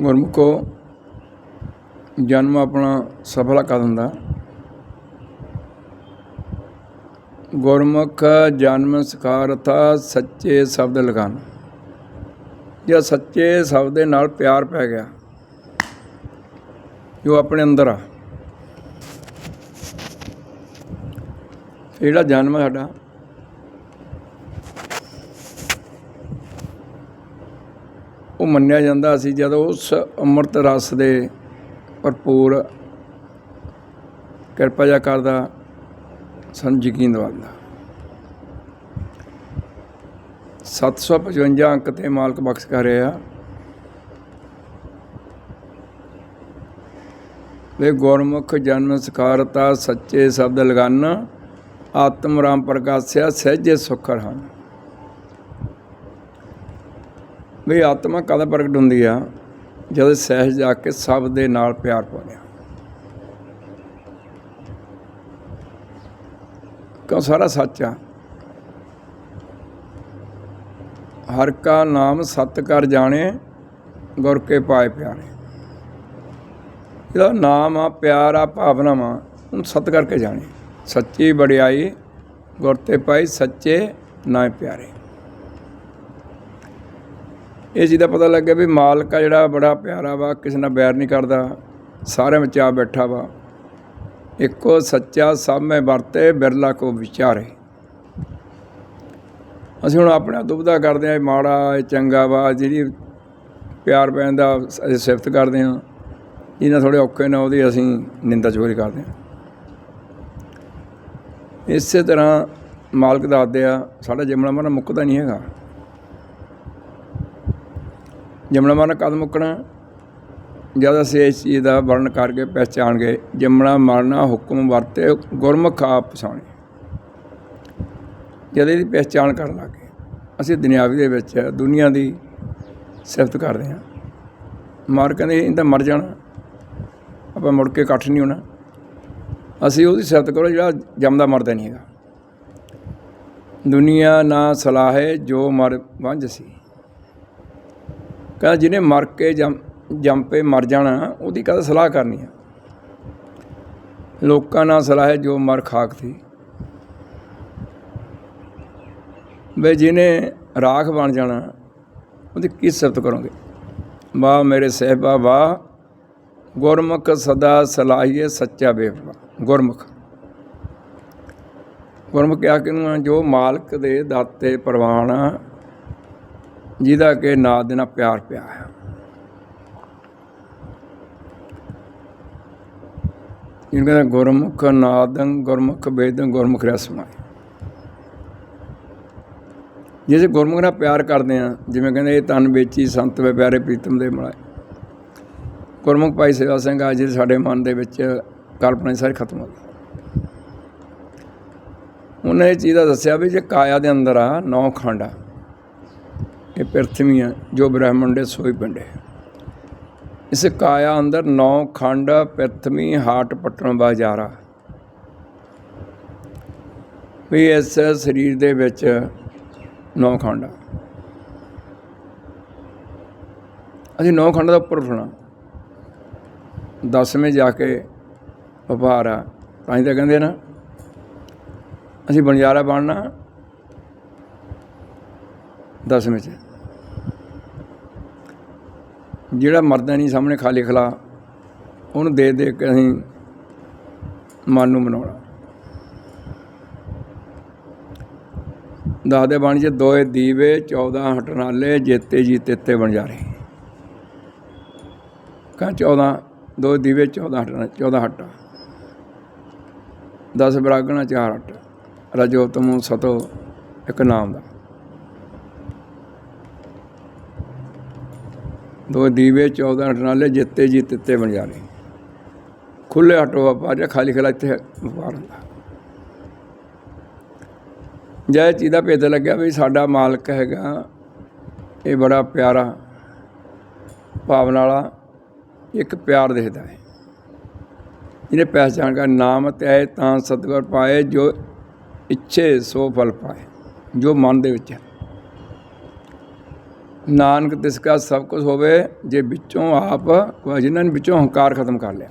ਗੁਰਮੁਖੋ ਜਨਮ ਆਪਣਾ ਸਫਲ ਕਰ ਦਿੰਦਾ। ਗੁਰਮੁਖ ਜਨਮ ਸਕਾਰਤਾ ਸੱਚੇ ਸ਼ਬਦ ਲਗਾਨ। ਜਾਂ ਸੱਚੇ ਸ਼ਬਦ ਦੇ ਨਾਲ ਪਿਆਰ ਪੈ ਗਿਆ ਜੋ ਆਪਣੇ ਅੰਦਰ ਆ। ਜਿਹੜਾ ਜਨਮ ਹੈ ਸਾਡਾ ਉਹ ਮੰਨਿਆ ਜਾਂਦਾ ਸੀ ਜਦੋਂ ਉਸ ਅੰਮ੍ਰਿਤ ਰਸ ਦੇ ਭਰਪੂਰ ਕਿਰਪਾ ਜਾ ਕਰਦਾ ਸਾਨੂੰ ਯਕੀਨ ਦਿਵਾਉਂਦਾ। 755 ਅੰਕ ਤੇ ਮਾਲਕ ਬਖਸ਼ ਕਰ ਰਿਹਾ। ਵੇ ਗੁਰਮੁਖ ਜਨਮ ਸਕਾਰਤਾ ਸੱਚੇ ਸ਼ਬਦ ਲਗਨ, ਆਤਮ ਰਾਮ ਪ੍ਰਕਾਸ਼ਿਆ ਸਹਿਜੇ ਸੁਖਰ ਹਨ। ਵੀ ਆਤਮਾ ਕਦ ਪ੍ਰਗਟ ਹੁੰਦੀ ਆ? ਜਦੋਂ ਸਹਿਜ ਜਾ ਕੇ ਸਭ ਦੇ ਨਾਲ ਪਿਆਰ ਪਾਉਂਦੇ ਆ। ਕਿਉਂ? ਸਾਰਾ ਸੱਚ ਆ। ਹਰ ਕਾ ਨਾਮ ਸਤ ਕਰ ਜਾਣੇ, ਗੁਰ ਕੇ ਪਾਏ ਪਿਆਰੇ। ਇਹਦਾ ਨਾਮ ਆ, ਪਿਆਰ ਆ ਭਾਵਨਾਵਾਂ ਉਹਨੂੰ ਸਤ ਕਰਕੇ ਜਾਣੇ। ਸੱਚੀ ਵਡਿਆਈ, ਗੁਰ ਤੇ ਪਾਈ, ਸੱਚੇ ਨਾ ਪਿਆਰੇ। ਇਹ ਚੀਜ਼ ਦਾ ਪਤਾ ਲੱਗਿਆ ਵੀ ਮਾਲਕ ਆ ਜਿਹੜਾ ਬੜਾ ਪਿਆਰਾ ਵਾ, ਕਿਸੇ ਨਾਲ ਬੈਰ ਨਹੀਂ ਕਰਦਾ, ਸਾਰਿਆਂ ਵਿੱਚ ਆ ਬੈਠਾ ਵਾ। ਇੱਕੋ ਸੱਚਾ ਸਭ ਮੈਂ ਵਰਤੇ, ਬਿਰਲਾ ਕੋ ਵਿਚਾਰੇ। ਅਸੀਂ ਹੁਣ ਆਪਣਾ ਦੁਬਦਾ ਕਰਦੇ ਆ ਇਹ ਮਾੜਾ, ਇਹ ਚੰਗਾ ਵਾ, ਜਿਹੜੀ ਪਿਆਰ ਪੈਣ ਦਾ ਅਸੀਂ ਸਿਫਤ ਕਰਦੇ ਆ ਜਿਹਨਾਂ ਥੋੜੇ ਔਖੇ ਨੇ ਉਹਦੀ ਅਸੀਂ ਨਿੰਦਾ ਚੋਰੀ ਕਰਦੇ ਆ ਇਸੇ ਤਰ੍ਹਾਂ ਮਾਲਕ ਦਾ ਆ ਸਾਡਾ ਜਮਣਾ ਮਨ ਮੁੱਕਦਾ ਨਹੀਂ ਹੈਗਾ। ਜਮਣਾ ਮਰਨ ਕਦ ਮੁੱਕਣਾ? ਜਦ ਅਸੀਂ ਇਸ ਚੀਜ਼ ਦਾ ਵਰਣਨ ਕਰਕੇ ਪਹਿਚਾਣ ਗਏ ਜਮਣਾ ਮਰਨਾ ਹੁਕਮ ਵਰਤੇ ਗੁਰਮੁਖ ਆਪ ਪਛਾਣੇ ਜਦ ਇਹਦੀ ਪਹਿਚਾਣ ਕਰਨ ਲੱਗੇ ਅਸੀਂ ਦੁਨਿਆਵੀ ਦੇ ਵਿੱਚ, ਦੁਨੀਆ ਦੀ ਸਿਫਤ ਕਰਦੇ ਹਾਂ। ਮਾਰ ਕਹਿੰਦੇ ਇਹਦਾ ਮਰ ਜਾਣਾ। ਆਪਾਂ ਮੁੜ ਕੇ ਇਕੱਠ ਨਹੀਂ ਹੋਣਾ। ਅਸੀਂ ਉਹਦੀ ਸਿਫਤ ਕਰੋ, ਜਿਹੜਾ ਜੰਮਦਾ ਮਰਦਾ ਨਹੀਂ ਹੈਗਾ। ਦੁਨੀਆ ਨਾ ਸਲਾਹੇ, ਜੋ ਮਰ ਵੰਝ ਸੀ। ਕਹਿੰਦਾ ਜਿਹਨੇ ਮਰ ਕੇ ਜੰਮ ਜੰਮ ਮਰ ਜਾਣਾ, ਉਹਦੀ ਕਦ ਸਲਾਹ ਕਰਨੀ ਆ। ਲੋਕਾਂ ਨਾਲ ਸਲਾਹ ਹੈ ਜੋ ਮਰ ਖਾਕ ਥੀ। ਵੇ ਜਿਹਨੇ ਰਾਖ ਬਣ ਜਾਣਾ, ਉਹਦੀ ਕੀ ਸਿਫਤ ਕਰੋਗੇ? ਵਾਹ ਮੇਰੇ ਸਹਿਬਾ, ਵਾਹ। ਗੁਰਮੁਖ ਸਦਾ ਸਲਾਹੀਏ ਸੱਚਾ ਬੇਵਫਾ। ਗੁਰਮੁਖ। ਗੁਰਮੁਖ ਕਿਹਾ ਕਿਨੂੰ ਜੋ ਮਾਲਕ ਦੇ ਦਾਤੇ ਪ੍ਰਵਾਨ ਜਿਹਦਾ ਕਿ ਨਾਦ ਦੇ ਨਾਲ ਪਿਆਰ ਪਿਆ ਹੈ। ਇਹਨੂੰ ਕਹਿੰਦਾ ਗੁਰਮੁਖ ਨਾਦੰ, ਗੁਰਮੁਖ ਵੇਦੰ, ਗੁਰਮੁਖ ਰਸਮਾ। ਜਿਸੇ ਗੁਰਮੁਖ ਨਾਲ ਪਿਆਰ ਕਰਦੇ ਆ ਜਿਵੇਂ ਕਹਿੰਦੇ ਇਹ ਤਨ ਵੇਚੀ ਸੰਤ ਵੇ ਪਿਆਰੇ ਪ੍ਰੀਤਮ ਦੇ ਮਲਾਏ। ਗੁਰਮੁਖ ਭਾਈ ਸੇਵਾ ਸਿੰਘ ਆ ਜਿਹੜੇ ਸਾਡੇ ਮਨ ਦੇ ਵਿੱਚ ਕਲਪਨਾ ਸਾਰੀ ਖਤਮ ਹੋ ਗਈ ਉਹਨੇ ਇਹ ਚੀਜ਼ ਦਾ ਦੱਸਿਆ ਵੀ ਜੇ ਕਾਇਆ ਦੇ ਅੰਦਰ ਆ, ਨੌ ਖੰਡ ਆ। ਇਹ ਪ੍ਰਿਥਵੀ ਹੈ ਜੋ ਬ੍ਰਹਮੰਡ ਦੇ ਸੋਈ ਪਿੰਡੇ ਇਸ ਕਾਇਆ ਅੰਦਰ ਨੌ ਖੰਡ ਪ੍ਰਥਵੀ ਹਾਟ ਪਟਣ ਬਾਜ਼ਾਰਾ ਵੀ ਇਸ ਸਰੀਰ ਦੇ ਵਿੱਚ ਨੌ ਖੰਡ ਆ। ਅਸੀਂ ਨੌ ਖੰਡ ਦਾ ਉੱਪਰ ਉੱਠਣਾ। ਦਸਵੇਂ ਜਾ ਕੇ ਵਪਾਰ ਆ, ਤਾਂ ਹੀ ਤਾਂ ਕਹਿੰਦੇ ਨਾ, ਅਸੀਂ ਬਣਜਾਰਾ ਬਣਨਾ। ਦਸਵੇਂ ਚ ਜਿਹੜਾ ਮਰਦਾ ਨਹੀਂ ਸਾਹਮਣੇ ਖਾਲੀ ਖਲਾ, ਉਹਨੂੰ ਦੇ ਦੇ ਕੇ ਅਸੀਂ ਮਨ ਨੂੰ ਮਨਾਉਣਾ। ਦਸ ਦੇ ਬਣ 'ਚ, ਦੋਏ ਦੀਵੇ 14 ਹਟਨਾਲੇ, ਜੇਤੇ ਜੀ ਤੇਤੇ ਬਣ ਜਾ ਰਹੇ। ਕਾ 14 ਦੋ ਦੀਵੇ 14 ਹਟਣਾ 14 ਹਟਾ। 10 ਬਰਾਗਣਾ 4 ਹਟ। ਰਜੋ ਤਮੋ ਸਤੋ, ਇੱਕ ਨਾਮ ਦਾ। ਦੋ ਦੀਵੇ 14 ਹਟਨਾਲੇ ਜਿੱਤੇ ਜੀ ਤਿੱਤੇ ਬਣ ਜਾ ਰਹੇ ਖੁੱਲੇ ਹਟੋ ਆਪਾਂ ਜਾਂ ਖਾਲੀ ਖਲਾ ਇੱਥੇ ਵਪਾਰ ਹੁੰਦਾ। ਜੈ ਚੀਜ਼ ਭੇਦ ਲੱਗਿਆ ਵੀ ਸਾਡਾ ਮਾਲਕ ਹੈਗਾ, ਇਹ ਬੜਾ ਪਿਆਰਾ, ਭਾਵਨਾ ਵਾਲਾ, ਇੱਕ ਪਿਆਰ ਦੇਖਦਾ ਹੈ। ਜਿਹਨੇ ਪਹਿਚਾਨ ਕਰ ਨਾਮ ਤੇ ਤਾਂ ਸਤਿਗੁਰ ਪਾਏ, ਜੋ ਇੱਛੇ ਸੋ ਫਲ ਪਾਏ, ਜੋ ਮਨ ਦੇ ਵਿੱਚ ਹੈ। ਨਾਨਕ ਤਿਸ ਕਾ ਸਭ ਕੁਝ ਹੋਵੇ, ਜੇ ਵਿੱਚੋਂ ਆਪ ਜਿਨ੍ਹਾਂ ਨੇ ਵਿੱਚੋਂ ਹੰਕਾਰ ਖਤਮ ਕਰ ਲਿਆ।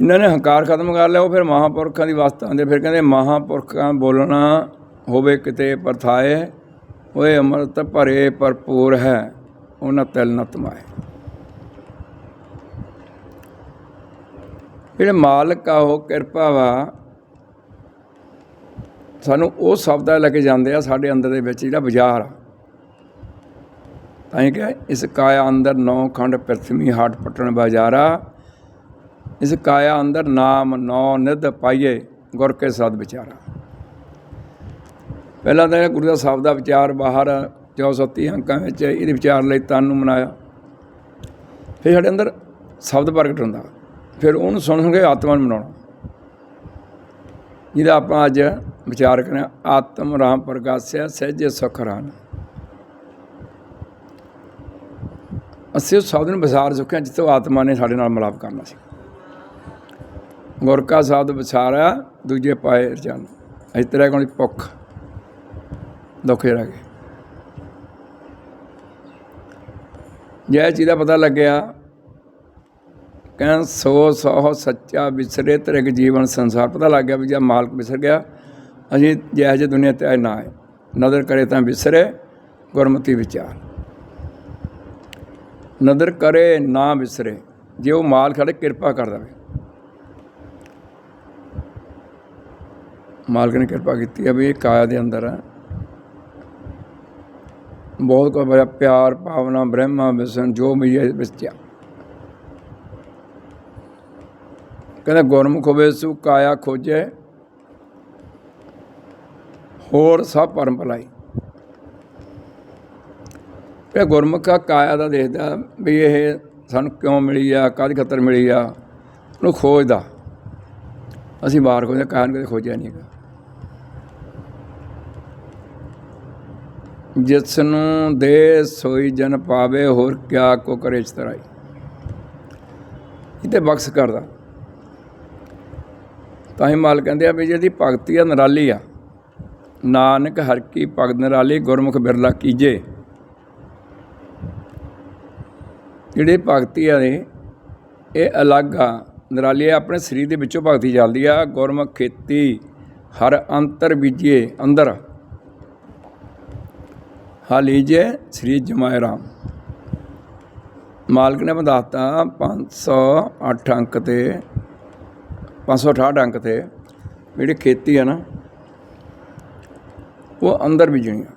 ਇਹਨਾਂ ਨੇ ਹੰਕਾਰ ਖਤਮ ਕਰ ਲਿਆ, ਉਹ ਫਿਰ ਮਹਾਪੁਰਖਾਂ ਦੀ ਵਸਤਾਂ ਦੇ ਫਿਰ ਕਹਿੰਦੇ ਮਹਾਪੁਰਖਾਂ ਬੋਲਣਾ ਹੋਵੇ ਕਿਤੇ ਪਰਥਾਏ ਓਏ ਅੰਮ੍ਰਿਤ ਭਰੇ ਭਰਪੂਰ ਹੈ, ਉਹਨਾਂ ਤਿਲ ਨਤਮਾਏ ਜਿਹੜੇ ਮਾਲਕ ਆ, ਉਹ ਕਿਰਪਾ ਵਾ ਸਾਨੂੰ ਉਹ ਸ਼ਬਦ ਲੈ ਕੇ ਜਾਂਦੇ ਆ, ਸਾਡੇ ਅੰਦਰ ਦੇ ਵਿੱਚ ਜਿਹੜਾ ਬਾਜ਼ਾਰ ਆ। ਤਾਂ ਇਹ ਕਿ ਇਸ ਕਾਇਆ ਅੰਦਰ ਨੌ ਖੰਡ ਪ੍ਰਥਮੀ ਹਾਟ ਪਟਣ ਬਾਜ਼ਾਰਾ, ਇਸ ਕਾਇਆ ਅੰਦਰ ਨਾਮ ਨੌ ਨਿਧ ਪਾਈਏ ਗੁਰ ਕੇ ਸਦ ਵਿਚਾਰਾ। ਪਹਿਲਾਂ ਤਾਂ ਗੁਰੂ ਦਾ ਸ਼ਬਦ ਦਾ ਵਿਚਾਰ ਬਾਹਰ 430 ਅੰਕਾਂ ਵਿੱਚ ਇਹਦੇ ਵਿਚਾਰ ਲਈ ਤਨ ਨੂੰ ਮਨਾਇਆ। ਫਿਰ ਸਾਡੇ ਅੰਦਰ ਸ਼ਬਦ ਪ੍ਰਗਟ ਹੁੰਦਾ। ਫਿਰ ਉਹਨੂੰ ਸੁਣ ਸੁਣ ਕੇ ਆਤਮਾ ਨੂੰ ਮਨਾਉਣਾ। ਜਿਹਦਾ ਆਪਾਂ ਅੱਜ ਵਿਚਾਰ ਕਰਾਂ ਆਤਮ ਰਾਮ ਪ੍ਰਗਾਸਿਆ ਸਹਿਜੇ ਸੁਖ ਰਾਮ। ਅਸੀਂ ਉਸ ਸ਼ਬਦ ਨੂੰ ਵਿਸਾਰ ਚੁੱਕੇ ਹਾਂ, ਜਿੱਥੋਂ ਆਤਮਾ ਨੇ ਸਾਡੇ ਨਾਲ ਮਿਲਾਪ ਕਰਨਾ ਸੀ। ਗੁਰ ਕਾ ਸ਼ਬਦ ਵਿਸਾਰਿਆ, ਦੂਜੇ ਪਾਏ ਰਚਨ ਇਸ ਤਰ੍ਹਾਂ ਕੋਲ ਭੁੱਖ, ਦੁੱਖ ਜਿਹੜਾ ਗਏ। ਜੈ ਚੀਜ਼ ਦਾ ਪਤਾ ਲੱਗਿਆ ਕਹਿੰ ਸੋ ਸੋ, ਸੱਚਾ ਵਿਸਰੇ ਤੇਰੇ ਜੀਵਨ, ਸੰਸਾਰ। ਪਤਾ ਲੱਗ ਗਿਆ ਵੀ ਜੇ ਮਾਲਕ ਵਿਸਰ ਗਿਆ, ਅਸੀਂ ਜੈ ਜੇ ਦੁਨੀਆ ਤੇ ਆਏ ਨਾ ਆਏ। ਨਦਰ ਕਰੇ ਤਾਂ ਵਿਸਰੇ ਗੁਰਮਤੀ ਵਿਚਾਰ। ਨਦਰ ਕਰੇ ਨਾ ਵਿਸਰੇ ਜੇ ਉਹ ਮਾਲਕ ਸਾਡੇ ਕਿਰਪਾ ਕਰ ਦੇਵੇ। ਮਾਲਕ ਨੇ ਕਿਰਪਾ ਕੀਤੀ ਹੈ ਵੀ ਇਹ ਕਾਇਆ ਦੇ ਅੰਦਰ ਹੈ ਬਹੁਤ ਕੋ ਪਿਆਰ, ਭਾਵਨਾ, ਬ੍ਰਹਮਾ, ਵਿਸ਼ਨ, ਜੋ ਵੀ ਹੈ, ਵਿੱਚ ਆ ਕਹਿੰਦਾ, ਗੁਰਮੁਖ ਹੋਵੇ ਸੂ ਕਾਇਆ ਖੋਜੇ, ਹੋਰ ਸਭ ਪਰਮ ਭਲਾਈ। ਇਹ ਗੁਰਮੁਖ ਕਾਇਆ ਦਾ ਦੇਖਦਾ ਵੀ ਇਹ ਸਾਨੂੰ ਕਿਉਂ ਮਿਲੀ ਆ, ਕਾਹਦੀ ਖਤਰ ਮਿਲੀ ਆ, ਉਹਨੂੰ ਖੋਜਦਾ। ਅਸੀਂ ਬਾਹਰ ਖੋਜਦੇ ਕਾਇਆ ਨੂੰ ਕਦੇ ਖੋਜਿਆ ਨਹੀਂ ਹੈਗਾ। ਜਿਸ ਨੂੰ ਦੇ ਸੋਈ ਜਨ ਪਾਵੇ, ਹੋਰ ਕਿਆ ਕੋ ਕਰੇ ਚਤਰਾਈ ਇਹ ਤੇ ਬਖਸ਼ ਕਰਦਾ। ਤਾਂ ਹੀ ਮਾਲ ਕਹਿੰਦੇ ਆ ਵੀ ਜਿਹਦੀ ਭਗਤੀ ਆ, ਨਰਾਲੀ ਆ। ਨਾਨਕ ਹਰ ਕੀ ਭਗਤ ਨਰਾਲੀ, ਗੁਰਮੁਖ ਬਿਰਲਾ ਕੀਜੇ। ਜਿਹੜੇ ਭਗਤੀ ਆ ਨੇ, ਇਹ ਅਲੱਗ ਆ। ਨਰਾਲੀ ਆ, ਆਪਣੇ ਸਰੀਰ ਦੇ ਵਿੱਚੋਂ ਭਗਤੀ ਚੱਲਦੀ ਆ। ਗੁਰਮੁਖ ਖੇਤੀ, ਹਰ ਅੰਤਰ ਬੀਜੇ ਅੰਦਰ। ਹਾਲੀਜੇ ਸ੍ਰੀ ਜਮਾਏ ਰਾਮ। ਮਾਲਕ ਨੇ ਬਤਾਤਾ 508 ਅੰਕ ਤੇ 568 ਅੰਕ ਤੇ ਜਿਹੜੀ ਖੇਤੀ ਹੈ ਨਾ, ਉਹ ਅੰਦਰ ਬੀਜਣੀ ਆ।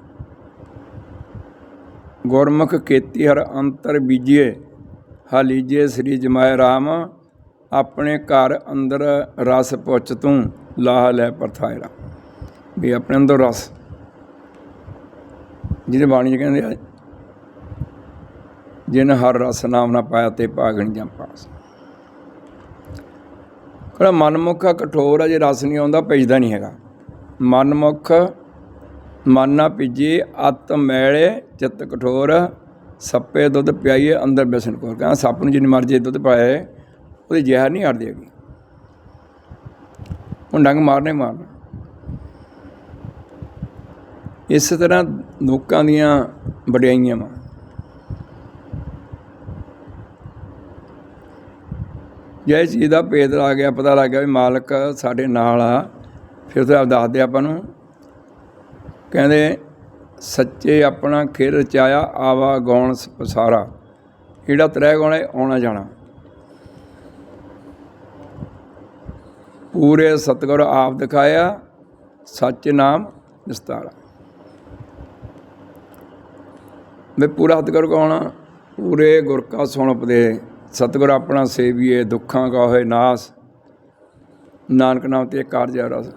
ਗੁਰਮੁਖ ਖੇਤੀ ਹਰ ਅੰਤਰ ਬੀਜੀਏ ਹਾਲੀਜੇ ਸ੍ਰੀ ਜਮਾਏ ਰਾਮ, ਆਪਣੇ ਘਰ ਅੰਦਰ ਰਸ ਪੁੱਛ ਤੂੰ, ਲਾਹ ਲੈ ਪਰਥਾਇਰਾ ਵੀ ਆਪਣੇ ਅੰਦਰ ਰਸ। ਜਿਹਦੇ ਬਾਣੀ 'ਚ ਕਹਿੰਦੇ ਆ, ਜਿਨ ਹਰ ਰਸ ਨਾਮ ਨਾ ਪਾਇਆ ਤੇ ਭਾਗਣ ਜਾਂ ਪਾਸ ਕਿਹੜਾ ਮਨਮੁਖ ਕਠੋਰ ਅਜੇ ਰਸ ਨਹੀਂ ਆਉਂਦਾ, ਭਿੱਜਦਾ ਨਹੀਂ ਹੈਗਾ। ਮਨਮੁੱਖ ਮਨ ਨਾ ਭਿੱਜੀ, ਅਤ ਮੈਲੇ, ਚਿੱਤ ਕਠੋਰ, ਸੱਪੇ ਦੁੱਧ ਪਿਆਈਏ, ਅੰਦਰ ਬਿਸਨ ਕੋਰ ਕਹਿੰਦਾ ਸੱਪ ਨੂੰ ਜਿੰਨੀ ਮਰਜ਼ੀ ਦੁੱਧ ਪਾਏ ਉਹਦੀ ਜ਼ਹਿਰ ਨਹੀਂ ਹਟਦੀ ਹੈਗੀ। ਉਹ ਡੰਗ ਮਾਰਨੇ ਮਾਰਨਾ ਇਸ ਤਰ੍ਹਾਂ ਲੋਕਾਂ ਦੀਆਂ ਵਡਿਆਈਆਂ ਵਾ। ਜੇ ਇਸ ਚੀਜ਼ ਦਾ ਭੇਦ ਆ ਗਿਆ, ਪਤਾ ਲੱਗ ਗਿਆ ਵੀ ਮਾਲਕ ਸਾਡੇ ਨਾਲ ਆ, ਫਿਰ ਤਾਂ ਆਪ ਦੱਸਦੇ ਆਪਾਂ ਨੂੰ। ਕਹਿੰਦੇ, ਸੱਚੇ ਆਪਣਾ ਖੇਰ ਰਚਾਇਆ, ਆਵਾ ਗੌਣ ਪਸਾਰਾ। ਜਿਹੜਾ ਤ੍ਰੈ ਗੌਣ ਆਉਣਾ ਜਾਣਾ। ਪੂਰੇ ਸਤਿਗੁਰ ਆਪ ਦਿਖਾਇਆ, ਸੱਚ ਨਾਮ ਵਿਸਤਾਰਾ ਵੇ ਪੂਰਾ ਸਤਿਗੁਰ ਕੌਣ ਪੂਰੇ ਗੁਰ ਕਾ ਸੁਣ ਉਪਦੇ ਸਤਿਗੁਰ ਆਪਣਾ ਸੇਵੀਏ, ਦੁੱਖਾਂ ਕਾ ਹੋਏ ਨਾਸ। ਨਾਨਕ ਨਾਮ ਤੇ ਕਾਰਜ ਆ ਰਸ।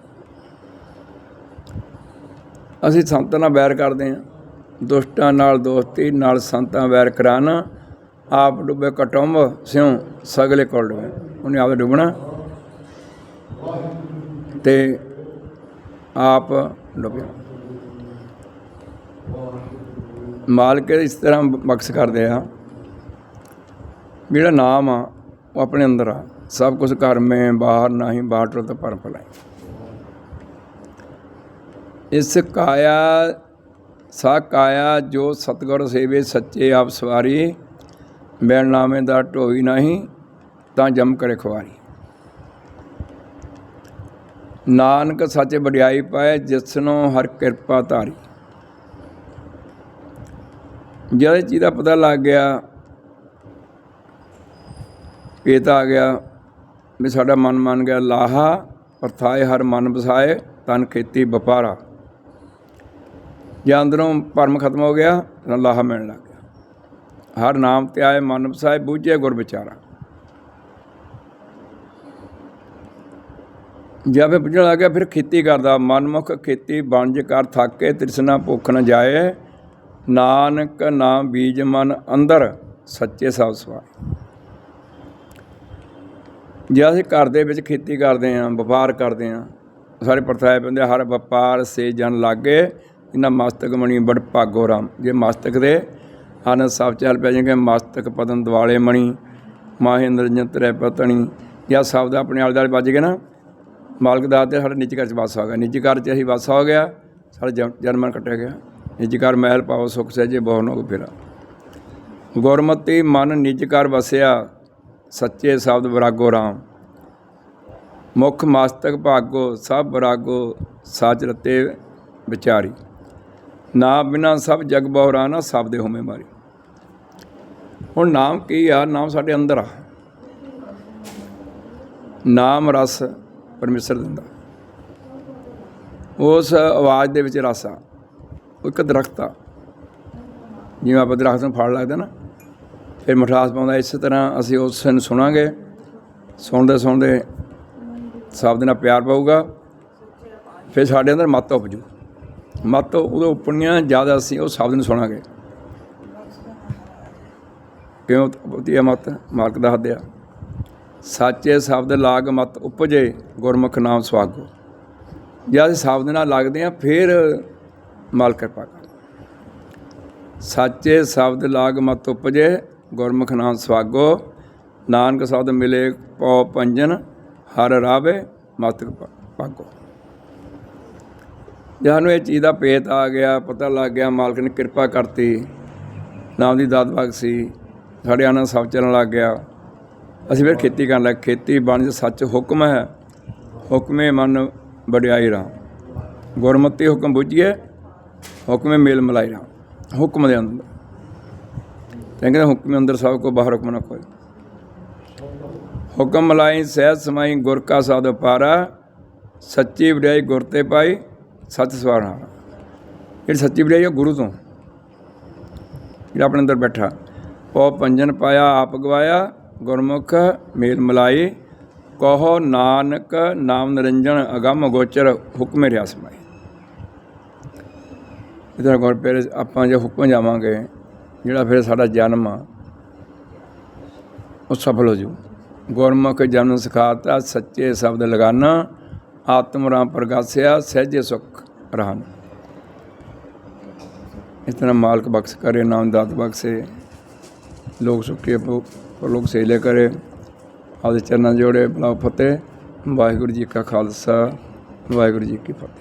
ਅਸੀਂ ਸੰਤਾਂ ਨਾਲ ਵੈਰ ਕਰਦੇ ਹਾਂ। ਦੁਸ਼ਟਾਂ ਨਾਲ ਦੋਸਤੀ, ਨਾਲ ਸੰਤਾਂ ਵੈਰ ਕਰਾਣਾ ਆਪ ਡੁੱਬੇ ਕਟੰਬ, ਸਿਉ ਸਗਲੇ ਕੋਲ ਡੁੱਬੇ। ਉਹਨੇ ਆਪ ਡੁੱਬਣਾ। ਤੇ ਆਪ ਡੁੱਬਿਆ। ਮਾਲਕ ਇਸ ਤਰ੍ਹਾਂ ਬਖਸ਼ ਕਰਦੇ ਆ। ਜਿਹੜਾ ਨਾਮ ਆ, ਉਹ ਆਪਣੇ ਅੰਦਰ ਆ। ਸਭ ਕੁਝ ਘਰ ਮੈਂ, ਬਾਹਰ ਨਹੀਂ ਬਾਟਰ ਤੇ ਪਰ ਭਲਾਈ। ਇਸ ਕਾਇਆ, ਸਾ ਕਾਇਆ ਜੋ ਸਤਗੁਰ ਸੇਵੇ ਸੱਚੇ ਆਪ ਸਵਾਰੀ ਮੈਲ ਨਾਮੇ ਦਾ ਢੋਈ ਨਹੀਂ, ਤਾਂ ਜਮ ਕਰੇ ਖਵਾਰੀ। ਨਾਨਕ ਸੱਚ ਵਡਿਆਈ ਪਾਏ, ਜਿਸਨੋਂ ਹਰ ਕਿਰਪਾ ਧਾਰੀ। ਜਦ ਚੀਜ਼ ਦਾ ਪਤਾ ਲੱਗ ਗਿਆ ਇਹ ਤਾਂ ਆ ਗਿਆ ਵੀ ਸਾਡਾ ਮਨ ਮੰਨ ਗਿਆ ਲਾਹਾ ਪਰਥਾਏ ਹਰ ਮਨ ਵਸਾਏ, ਤਨ ਖੇਤੀ ਵਪਾਰਾ। ਜੇ ਅੰਦਰੋਂ ਭਰਮ ਖਤਮ ਹੋ ਗਿਆ, ਤਾਂ ਲਾਹਾ ਮਿਲਣ ਲੱਗ ਗਿਆ। ਹਰ ਨਾਮ ਤੇ ਆਏ ਮਨ ਵਸਾਏ, ਬੂਝੇ ਗੁਰ ਵਿਚਾਰਾ। ਜਦ ਫਿਰ ਪੁੱਛਣ ਲੱਗ ਗਿਆ, ਫਿਰ ਖੇਤੀ ਕਰਦਾ, ਮਨਮੁਖ ਖੇਤੀ ਵਣਜ ਕਰ, ਥਾਕੇ ਤ੍ਰਿਸ਼ਨਾ ਭੁੱਖ ਨ ਜਾਏ। ਨਾਨਕ ਨਾਮ ਬੀਜ ਮਨ ਅੰਦਰ, ਸੱਚੇ ਸਭ ਸਵਾਏ। ਜੇ ਅਸੀਂ ਘਰ ਦੇ ਵਿੱਚ ਖੇਤੀ ਕਰਦੇ ਹਾਂ, ਵਪਾਰ ਕਰਦੇ ਹਾਂ, ਸਾਰੇ ਪ੍ਰਥਾਏ ਪੈਂਦੇ ਹਰ ਵਪਾਰ ਸੇ ਜਨ ਲਾਗੇ, ਇਹਨਾਂ ਮਸਤਕ ਮਣੀ ਬੜ ਭਾਗੋ ਰਾਮ। ਜੇ ਮਸਤਕ ਦੇ ਹਨ ਸਭ ਚੱਲ ਪੈ ਜਾਣਗੇ, ਮਸਤਕ ਪਦਨ ਦਿਵਾਲੇ ਮਣੀ, ਮਾਹੇ ਨਿਰੰਜਨ ਤ੍ਰੈ ਪਤਣੀ ਜਾਂ ਸ਼ਬਦ ਆਪਣੇ ਆਲੇ ਦੁਆਲੇ ਵੱਜ ਗਏ ਨਾ, ਮਾਲਕ ਦਾ ਤੇ ਸਾਡੇ ਨਿੱਜ ਘਰ ਚ ਵਾਸਾ ਹੋ ਗਿਆ। ਨਿੱਜ ਘਰ ਚ ਅਸੀਂ ਵਾਸਾ ਹੋ ਗਿਆ, ਸਾਡਾ ਜਨ- ਜਨਮ ਕੱਟਿਆ ਗਿਆ। ਨਿੱਜ ਘਰ ਮਹਿਲ ਪਾਓ, ਸੁਖ ਸਹਿਜੇ ਬਹੁ ਨੋ ਫਿਰਾ। ਗੁਰਮਤੀ ਮਨ ਨਿੱਜ ਘਰ ਵਸਿਆ ਸੱਚੇ ਸ਼ਬਦ ਵਿਰਾਗੋ ਰਾਮ। ਮੁਖ ਮਸਤਕ ਭਾਗੋ ਸਭ ਵਿਰਾਗੋ ਸਾਚ ਰਤੇ ਵਿਚਾਰੀ। ਨਾ ਬਿਨਾ ਸਭ ਜਗ ਬਹੁਰਾ, ਨਾ ਸਭ ਦੇ ਹੋਮੇ ਮਾਰੀ। ਹੁਣ ਨਾਮ ਕੀ ਆ? ਨਾਮ ਸਾਡੇ ਅੰਦਰ ਆ। ਨਾਮ ਰਸ ਪਰਮੇਸ਼ਰ ਦਿੰਦਾ। ਉਸ ਆਵਾਜ਼ ਦੇ ਵਿੱਚ ਰਸ ਆ। ਉਹ ਇੱਕ ਦਰਖਤ ਆ। ਜਿਵੇਂ ਆਪਾਂ ਦਰਖਤ ਨੂੰ ਫੜ ਲੱਗਦਾ ਨਾ। ਫਿਰ ਮਿਠਾਸ ਪਾਉਂਦਾ ਇਸੇ ਤਰ੍ਹਾਂ ਅਸੀਂ ਉਸ ਨੂੰ ਸੁਣਾਂਗੇ। ਸੁਣਦੇ ਸੁਣਦੇ ਸਭ ਦੇ ਨਾਲ ਪਿਆਰ ਪਊਗਾ। ਫਿਰ ਸਾਡੇ ਅੰਦਰ ਮੱਤ ਉਪਜੂ। ਮੱਤ ਉਹਦੇ ਉਪਣੀਆਂ ਜ਼ਿਆਦਾ ਅਸੀਂ ਉਹ ਸ਼ਬਦ ਨੂੰ ਸੁਣਾਂਗੇ। ਕਿਉਂ ਉਪਤੀ ਹੈ ਮੱਤ? ਮਾਲਕ ਦਾ ਹੱਦਿਆ ਸਾਚੇ ਸ਼ਬਦ ਲਾਗ ਮਤ ਉਪਜੇ, ਗੁਰਮੁਖ ਨਾਮ ਸਵਾਗੋ ਜੇ ਅਸੀਂ ਸ਼ਬਦ ਨਾਲ ਲੱਗਦੇ ਆ ਫਿਰ ਮਾਲਕ ਕਿਰਪਾ ਕਰ। ਸਾਚੇ ਸ਼ਬਦ ਲਾਗ ਮਤ ਉਪਜੇ ਗੁਰਮੁਖ ਨਾਮ ਸਵਾਗੋ। ਨਾਨਕ ਸ਼ਬਦ ਮਿਲੇ ਪਉ ਪੰਜਨ, ਹਰ ਰਾਵੇ ਮਤਕ ਪਾਗੋ ਜਾਨੂੰ ਇਹ ਚੀਜ਼ ਦਾ ਪੇਤ ਆ ਗਿਆ, ਪਤਾ ਲੱਗ ਗਿਆ, ਮਾਲਕ ਨੇ ਕਿਰਪਾ ਕਰਤੀ। ਨਾਮ ਦੀ ਦਾਤ ਬਖਸ਼ੀ ਸਾਡੇ ਆਨੰਦ ਸਭ ਚੱਲਣ ਲੱਗ ਗਿਆ। ਅਸੀਂ ਫਿਰ ਖੇਤੀ ਕਰਨ ਲੱਗ। ਖੇਤੀ ਬਣ ਸੱਚ ਹੁਕਮ ਹੈ। ਹੁਕਮੇ ਮਨ ਵਡਿਆਈ ਰਾਂ ਗੁਰਮਤਿ ਹੁਕਮ ਬੁੱਝੀਏ, ਹੁਕਮੇ ਮੇਲ ਮਲਾਈ ਰਾਂ ਹੁਕਮ ਦੇ ਅੰਦਰ। ਕਹਿੰਦੇ ਹੁਕਮ ਅੰਦਰ ਸਭ ਕੋ ਬਾਹਰ ਹੁਕਮ ਨਾ ਕੋਈ। ਹੁਕਮ ਮਲਾਈ ਸਹਿਜ ਸਮਾਈ, ਗੁਰ ਕਾ ਸਾਧ ਪਾਰਾ ਸੱਚੀ ਵਡਿਆਈ ਗੁਰ ਤੇ ਪਾਈ, ਸੱਚ ਸਵਾਰਨਾ ਜਿਹੜੀ ਸੱਚੀ ਵਡਿਆਈ ਉਹ ਗੁਰੂ ਤੋਂ। ਜਿਹੜਾ ਆਪਣੇ ਅੰਦਰ ਬੈਠਾ। ਪਉ ਪੰਜਨ ਪਾਇਆ, ਆਪ ਗਵਾਇਆ, ਗੁਰਮੁਖ ਮੇਲ ਮਲਾਈ, ਕਹੋ ਨਾਨਕ ਨਾਮ ਨਿਰੰਜਨ, ਅਗੰਮ ਗੋਚਰ, ਹੁਕਮੇ ਰਿਆਸਮਾਈ ਇਧਰ ਗੁਰ ਫਿਰ ਆਪਾਂ ਜੇ ਹੁਕਮ ਜਾਵਾਂਗੇ ਜਿਹੜਾ ਫਿਰ ਸਾਡਾ ਜਨਮ ਆ, ਉਹ ਸਫਲ ਹੋ ਜੂ। ਗੁਰਮੁਖ ਜਨਮ ਸਿਖਾਤਾ, ਸੱਚੇ ਸ਼ਬਦ ਲਗਾਨਾ ਆਤਮ ਰਾਮ ਪ੍ਰਗਾਸਿਆ, ਸਹਿਜੇ ਸੁਖ ਰਹਿਣ ਇਸ ਤਰ੍ਹਾਂ ਮਾਲਕ ਬਖਸ਼ ਕਰੇ, ਨਾਮਦਾਤ ਬਖਸ਼ੇ, ਲੋਕ ਸੁਖੇ ਲੋਕ ਸੇਲੇ ਕਰੇ, ਆਪਦੇ ਚਰਨਾਂ ਜੋੜੇ ਬਲਾਉ ਫਤਿਹ। ਵਾਹਿਗੁਰੂ ਜੀ ਕਾ ਖਾਲਸਾ, ਵਾਹਿਗੁਰੂ ਜੀ ਕੀ ਫਤਿਹ।